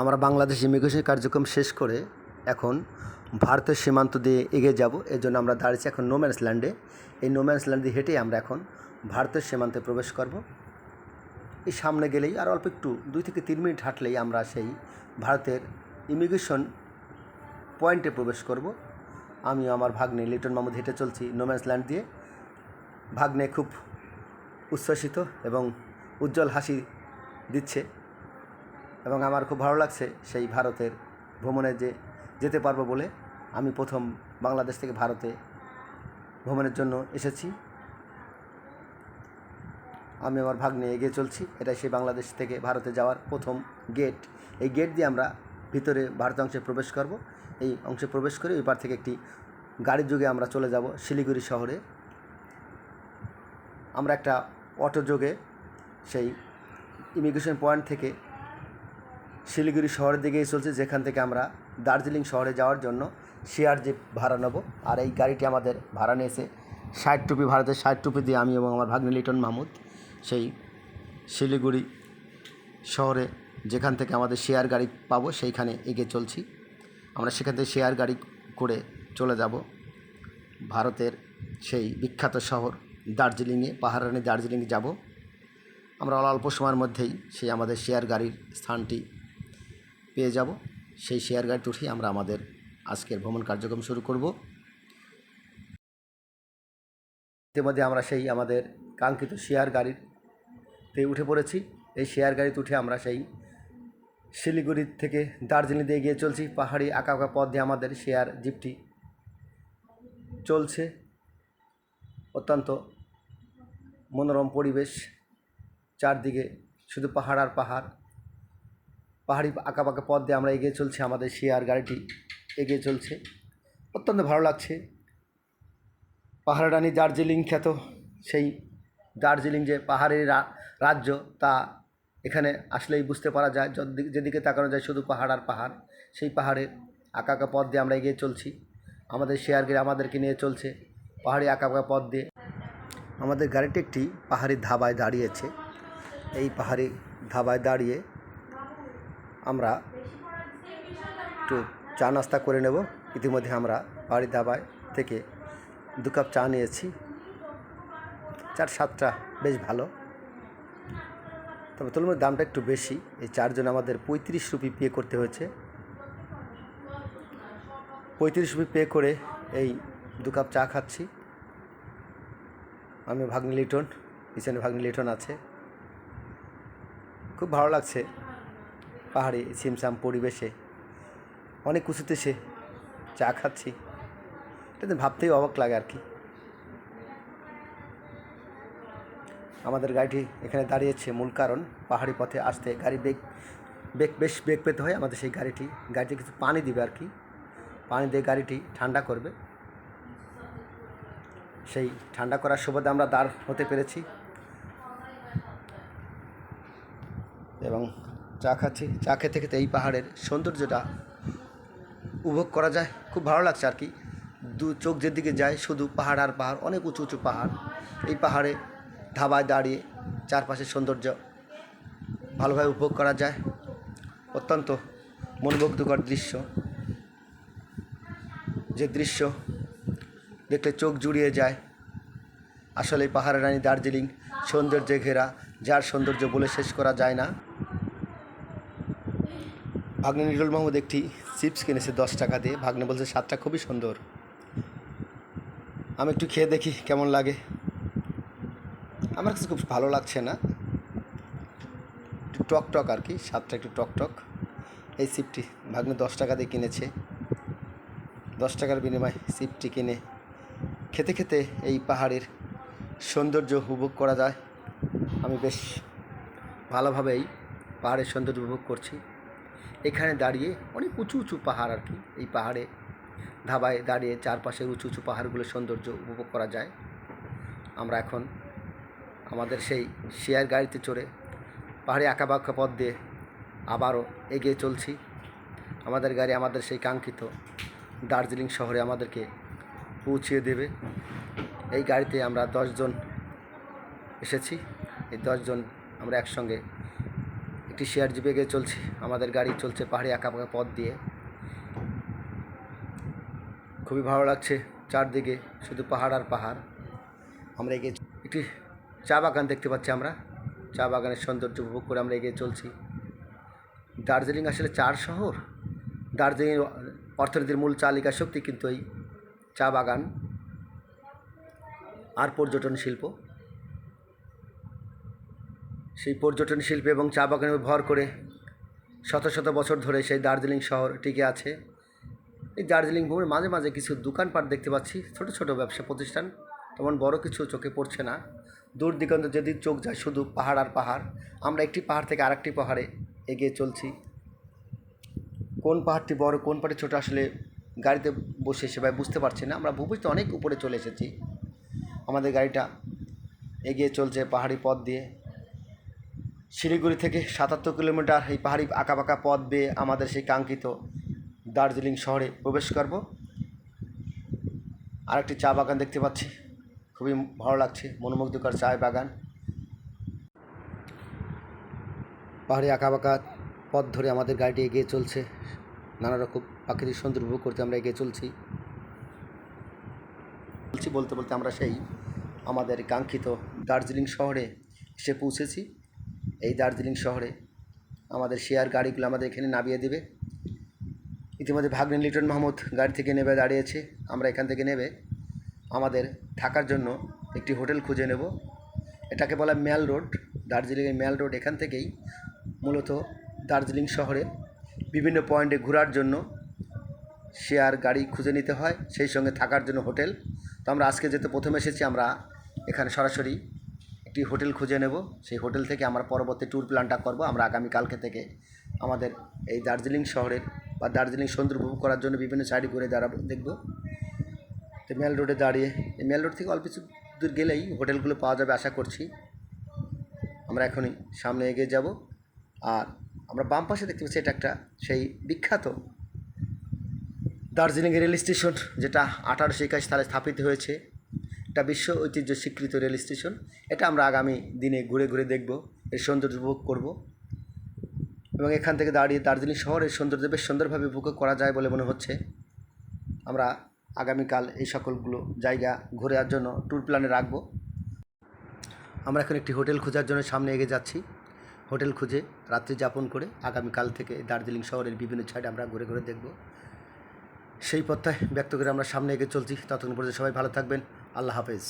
আমরা বাংলাদেশ ইমিগ্রেশন কার্যক্রম শেষ করে এখন ভারতের সীমান্ত দিয়ে এগিয়ে যাব। এর জন্য আমরা দাঁড়িয়েছি এখন নোম্যান্স ল্যান্ডে এই নোম্যান্স ল্যান্ড দিয়ে হেঁটেই আমরা এখন ভারতের সীমান্তে প্রবেশ করব। এই সামনে গেলেই আর অল্প একটু, দুই থেকে তিন মিনিট হাঁটলেই আমরা সেই ভারতের ইমিগ্রেশন পয়েন্টে প্রবেশ করব। আমি আমার ভাগ্নে লিটন মাহমুদ হেঁটে চলছি নোম্যান্স ল্যান্ড দিয়ে। ভাগ্নে খুব উচ্ছ্বসিত এবং উজ্জ্বল হাসি দিচ্ছে। এবং আমার খুব ভালো লাগছে সেই ভারতের ভ্রমণে যে যেতে পারব বলে আমি প্রথম বাংলাদেশ থেকে ভারতে ভ্রমণের জন্য এসেছি। আমি আমার ভাগ নিয়ে এগিয়ে চলছি। এটাই সেই বাংলাদেশ থেকে ভারতে যাওয়ার প্রথম গেট। এই গেট দিয়ে আমরা ভিতরে ভারত অংশে প্রবেশ করব। এই অংশে প্রবেশ করে পার থেকে একটি গাড়ির যুগে আমরা চলে যাব শিলিগুড়ি শহরে। আমরা একটা অটো যোগে সেই ইমিগ্রেশন পয়েন্ট থেকে শিলিগুড়ি শহরের দিকেই চলছে, যেখান থেকে আমরা দার্জিলিং শহরে যাওয়ার জন্য শেয়ার জিপ ভাড়া নেব। আর এই গাড়িটি আমাদের ভাড়া নিয়েছে ষাট টুপি, ভারতের ষাট টুপি দিয়ে আমি এবং আমার ভাগ্নে লিটন মাহমুদ। সেই শিলিগুড়ি শহরে যেখান থেকে আমাদের শেয়ার গাড়ি পাবো, সেইখানে এগিয়ে চলছি। আমরা সেখান থেকে শেয়ার গাড়ি করে চলে যাব ভারতের সেই বিখ্যাত শহর দার্জিলিংয়ে পাহাড়রানি দার্জিলিং যাব। আমরা অল্প সময়ের মধ্যেই সেই আমাদের শেয়ার গাড়ির স্থানটি পেয়ে যাব। সেই শেয়ার গাড়িতে উঠেই আমরা আমাদের আজকের ভ্রমণ কার্যক্রম শুরু করব। ইতিমধ্যে আমরা সেই আমাদের কাঙ্ক্ষিত শেয়ার গাড়িতে উঠে পড়েছি। এই শেয়ার গাড়িতে উঠে আমরা সেই শিলিগুড়ি থেকে দার্জিলিং দিয়ে এগিয়ে চলছি। পাহাড়ি আঁকা আঁকা পথ দিয়ে আমাদের শেয়ার জিপটি চলছে। অত্যন্ত মনোরম পরিবেশ। চারদিকে শুধু পাহাড় আর পাহাড়। পাহাড়ি আঁকা পাকা পথ দিয়ে আমরা এগিয়ে চলছি, আমাদের শেয়ার গাড়িটি এগিয়ে চলছে। অত্যন্ত ভালো লাগছে। পাহাড় রানী দার্জিলিং খ্যাত, সেই দার্জিলিং যে পাহাড়ের রাজ্য, তা এখানে আসলেই বুঝতে পারা যায়। যেদিকে তাকানো যায় শুধু পাহাড় আর পাহাড়, সেই পাহাড়ের আঁকা আঁকা পথ দিয়ে আমরা এগিয়ে চলছি। আমাদের শেয়ার গাড়ি আমাদেরকে নিয়ে চলছে পাহাড়ি আঁকা আঁকা পথ দিয়ে। আমাদের গাড়িটি একটি পাহাড়ি ধাবায় দাঁড়িয়েছে। এই পাহাড়ি ধাবায় দাঁড়িয়ে আমরা একটু চা নাস্তা করে নেব। ইতিমধ্যে আমরা পাহাড়ি ধাবায় থেকে দু কাপ চা নিয়েছি। চার সাতটা বেশ ভালো। তবে তুলনায় দামটা একটু বেশি। এই চারজন আমাদের পঁয়ত্রিশ রুপি পে করতে হয়েছে। পঁয়ত্রিশ রুপি পে করে এই দু কাপ চা খাচ্ছি। আমি ভাগ্নি লিটন পিছনে ভাগ্নি লিটন আছে। খুব ভালো লাগছে। পাহাড়ে ছিমছাম পরিবেশে। অনেক উঁচুতে সে চা খাচ্ছি। এটাতে ভাবতেই অবাক লাগে আর কি। আমাদের গাড়িটি এখানে দাঁড়িয়েছে মূল কারণ, পাহাড়ি পথে আসতে গাড়ি বেগ বেগ বেশ বেগ পেতে হয় আমাদের সেই গাড়িটি। গাড়িটি কিছু পানি দিবে আর কি। পানি দিয়ে গাড়িটি ঠান্ডা করবে। সেই ঠান্ডা করার সুবাদে আমরা দাঁড় হতে পেরেছি। এবং চা খাচ্ছি। চা খেতে খেতে এই পাহাড়ের সৌন্দর্যটা উপভোগ করা যায়। খুব ভালো লাগছে আর কি। দু চোখ যেদিকে যায়, শুধু পাহাড় আর পাহাড়, অনেক উঁচু উঁচু পাহাড়। এই পাহাড়ে ধাবায় দাঁড়িয়ে চারপাশের সৌন্দর্য ভালোভাবে উপভোগ করা যায়। অত্যন্ত মনোমুগ্ধকর দৃশ্য। যে দৃশ্য দেখলে চোখ জুড়িয়ে যায়। আসলে পাহাড়ের রানী দার্জিলিং সৌন্দর্যে ঘেরা, যার সৌন্দর্য বলে শেষ করা যায় না। ভাগ্নে নিরুল মাহমুদ একটি চিপস কিনেছে দশ টাকা দিয়ে। ভাগ্নে বলছে, স্বাদটা খুবই সুন্দর। আমি একটু খেয়ে দেখি কেমন লাগে। আমার কাছে খুব ভালো লাগছে না। একটু টক টক আর কি, স্বাদটা একটু টক টক। এই চিপটি ভাগ্নে দশ টাকা দিয়ে কিনেছে। দশ টাকার বিনিময়ে চিপটি কিনে খেতে খেতে এই পাহাড়ের সৌন্দর্য উপভোগ করা যায়। আমি বেশ ভালোভাবেই পাহাড়ের সৌন্দর্য উপভোগ করছি। এখানে দাঁড়িয়ে অনেক উঁচু উঁচু পাহাড় আর কি, এই পাহাড়ে ধাবায় দাঁড়িয়ে চারপাশের উঁচু উঁচু পাহাড়গুলোর সৌন্দর্য উপভোগ করা যায়। আমরা এখন আমাদের সেই শেয়ার গাড়িতে চড়ে পাহাড়ে আঁকা বাঁকা পথ দিয়ে আবারও এগিয়ে চলছি। আমাদের গাড়ি আমাদের সেই কাঙ্ক্ষিত দার্জিলিং শহরে আমাদেরকে পৌঁছিয়ে দেবে। এই গাড়িতে আমরা দশজন এসেছি। এই দশজন আমরা একসঙ্গে একটি শেয়ার জিপে চলছি। আমাদের গাড়ি চলছে পাহাড়ি আঁকা পাকা পথ দিয়ে। খুবই ভালো লাগছে চারদিকে, শুধু পাহাড় আর পাহাড়। আমরা এগিয়ে একটি চা বাগান দেখতে পাচ্ছি আমরা। চা বাগানের সৌন্দর্য উপভোগ করে আমরা এগিয়ে চলছি। দার্জিলিং আসলে চার শহর। দার্জিলিং অর্থনীতির মূল চালিকা শক্তি কিন্তু এই চা বাগান আর পর্যটন শিল্প। সেই পর্যটন শিল্পে এবং চা বাগানে ভর করে শত শত বছর ধরে সেই দার্জিলিং শহর টিকে আছে। এই দার্জিলিং ভূমির মাঝে মাঝে কিছু দোকানপাট দেখতে পাচ্ছি, ছোট ছোট ব্যবসা প্রতিষ্ঠান, তেমন বড় কিছু চোখে পড়ছে না। দূর দিগন্ত যদি চোখ যায় শুধু পাহাড় আর পাহাড়, আমরা একটি পাহাড় থেকে আরেকটি পাহাড়ে এগিয়ে চলছি। কোন পাহাড়টি বড়, কোন পাহাড়টি ছোট আসলে গাড়িতে বসে সেভাবে বুঝতে পারছি না। আমরা ভূপৃষ্ঠে অনেক উপরে চলে এসেছি। আমাদের গাড়িটা এগিয়ে চলছে পাহাড়ি পথ দিয়ে। শিলিগুড়ি থেকে সাতাত্তর কিলোমিটার এই পাহাড়ি আঁকাবাঁকা পথ বেয়ে আমাদের সেই কাঙ্ক্ষিত দার্জিলিং শহরে প্রবেশ করব। আরেকটি চা বাগান দেখতে পাচ্ছি। খুবই ভালো লাগছে, মনোমুগ্ধকর চা বাগান। পাহাড়ি আঁকাবাঁকা পথ ধরে আমাদের গাড়িটি এগিয়ে চলছে। নানা রকম প্রাকৃতিক সৌন্দর্য উপভোগ করতে আমরা এগিয়ে চলছি। বলছি, বলতে বলতে আমরা সেই আমাদের কাঙ্ক্ষিত দার্জিলিং শহরে এসে পৌঁছেছি। এই দার্জিলিং শহরে আমাদের শেয়ার গাড়িগুলো আমাদের এখানে নামিয়ে দেবে। ইতিমধ্যে ভাগ্নে লিটন মাহমুদ গাড়ি থেকে নেবে, দাঁড়িয়েছে। আমরা এখান থেকে নেবে। আমাদের থাকার জন্য একটি হোটেল খুঁজে নেব। এটাকে বলা ম্যাল রোড। দার্জিলিংয়ের ম্যাল রোড এখান থেকেই মূলত দার্জিলিং শহরে বিভিন্ন পয়েন্টে ঘোরার জন্য শেয়ার গাড়ি খুঁজে নিতে হয়। সেই সঙ্গে থাকার জন্য হোটেল। তো আমরা আজকে যেতে প্রথমে এসেছি, আমরা এখানে সরাসরি একটি হোটেল খুঁজে নেব। সেই হোটেল থেকে আমরা পরবর্তী ট্যুর প্ল্যানটা করব। আমরা আগামী কালকে থেকে আমাদের এই দার্জিলিং শহরের বা দার্জিলিং সৌন্দর্য উপভোগ করার জন্য বিভিন্ন সাইডে ঘুরে দাঁড়াবো, দেখব। তো মেল রোডে দাঁড়িয়ে, এই মেল রোড থেকে অল্প কিছু দূর গেলেই হোটেলগুলো পাওয়া যাবে আশা করছি। আমরা এখনই সামনে এগিয়ে যাব। আর আমরা বাম পাশে দেখতে পাচ্ছি এটা একটা সেই বিখ্যাত দার্জিলিং রেল স্টেশন, যেটা আঠারোশো একাশি সালে স্থাপিত হয়েছে। এটা বিশ্ব ঐতিহ্য স্বীকৃত রেল স্টেশন। এটা আমরা আগামী দিনে ঘুরে ঘুরে দেখব, এর সৌন্দর্য উপভোগ করব। এবং এখান থেকে দাঁড়িয়ে দার্জিলিং শহরের সৌন্দর্য বেশ সুন্দরভাবে উপভোগ করা যায় বলে মনে হচ্ছে। আমরা আগামীকাল এই সকলগুলো জায়গা ঘুরে ঘোরার জন্য ট্যুর প্ল্যানে রাখব। আমরা এখন একটি হোটেল খোঁজার জন্য সামনে এগিয়ে যাচ্ছি। হোটেল খুঁজে রাত্রি যাপন করে আগামীকাল থেকে দার্জিলিং শহরের বিভিন্ন সাইড আমরা ঘুরে ঘুরে দেখব। সেই পথটায় ব্যক্ত করে আমরা সামনে এগিয়ে চলছি। ততক্ষণ পর্যন্ত সবাই ভালো থাকবেন। আল্লাহ হাফেজ।